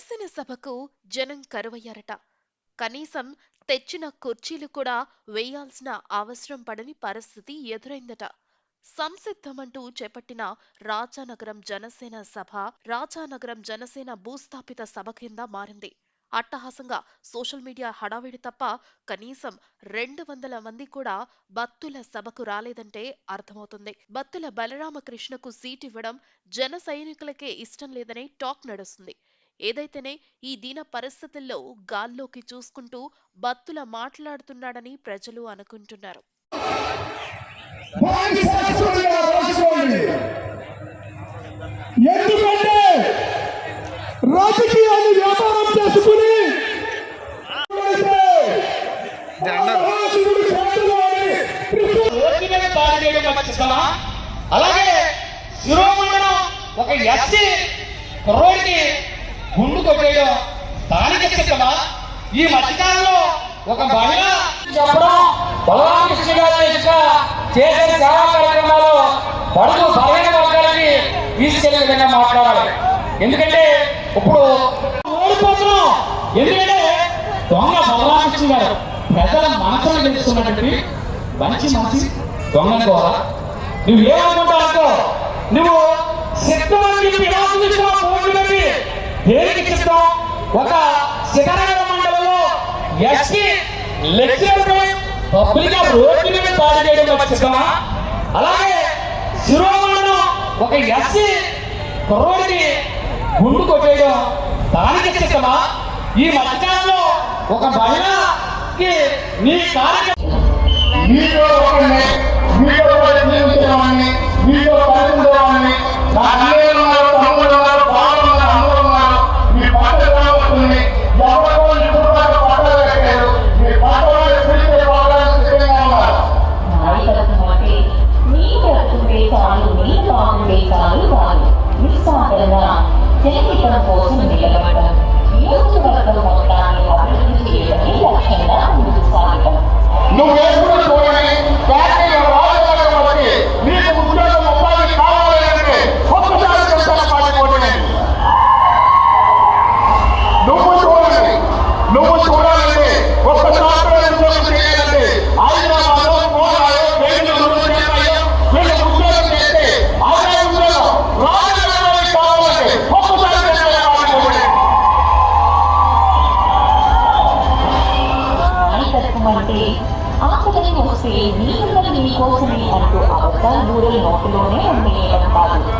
జనసేన సభకు జనం కరువయ్యారట. కనీసం తెచ్చిన కుర్చీలు కూడా వేయాల్సిన అవసరం పడని పరిస్థితి ఎదురైందట. సంసిద్ధమంటూ చేపట్టిన రాజానగరం జనసేన సభ రాజానగరం జనసేన భూస్థాపిత సభ కింద మారింది. అట్టహాసంగా సోషల్ మీడియా హడావిడి తప్ప కనీసం రెండు వందల మంది కూడా భక్తుల సభకు రాలేదంటే అర్థమవుతుంది. భక్తుల బలరామకృష్ణకు సీట్ ఇవ్వడం జన సైనికులకే ఇష్టం లేదనే టాక్ నడుస్తుంది. ఏదైతేనే ఈ దీన పరిస్థితుల్లో గాల్లోకి చూసుకుంటూ బత్తుల మాట్లాడుతున్నాడని ప్రజలు అనుకుంటున్నారు. ఎందుకంటే రాజకీయాన్ని వ్యాపారం చేసుకుని అలాగే శిరోమండలం ఒక ఎస్సీ కుర్రోడికి గుండు కొట్టేయడం దానికి చిత్తమా ఈ మధ్యకాలంలో ఒక మహిళ చెప్పడం బలరామకృష్ణ గారి యొక్క చేసే సేవా కార్యక్రమాలు బడుగు బలహీన వర్గాలకి తీసుకెళ్ళే విధంగా మాట్లాడాలి. ఎందుకంటే ఇప్పుడు ఓడిపోతున్నాం. ఎందుకంటే దొంగ బలరామకృష్ణ గారు ప్రజల మనసును గెలుస్తున్నటువంటి మంచి మనిషి దొంగ నువ్వు ఏమనుకుంటావు నువ్వు చెప్పి దేనికి సిద్ధం ఒక శిఖరాల మండలంలో ఎస్టీ లెక్చరర్ పబ్లిక్ రోడ్ల మీద దాడి చేయడం ఒక సిద్ధమా అలాగే శిరోమండలం ఒక ఎస్సీ కుర్రోడిని గుండు కొట్టేయడం దానికి సిద్ధమా ఈ మధ్యకాలంలో ఒక మహిళకి నీ కార్యక్రమం 様から全国の子を住んでいただくと、利用者だと思った అంటే ఆపదని వస్తే నీళ్ళని నీ కోసమే అంటూ అబద్ధాలు నూరలు నోటిలోనే ఉండేయడం కాదు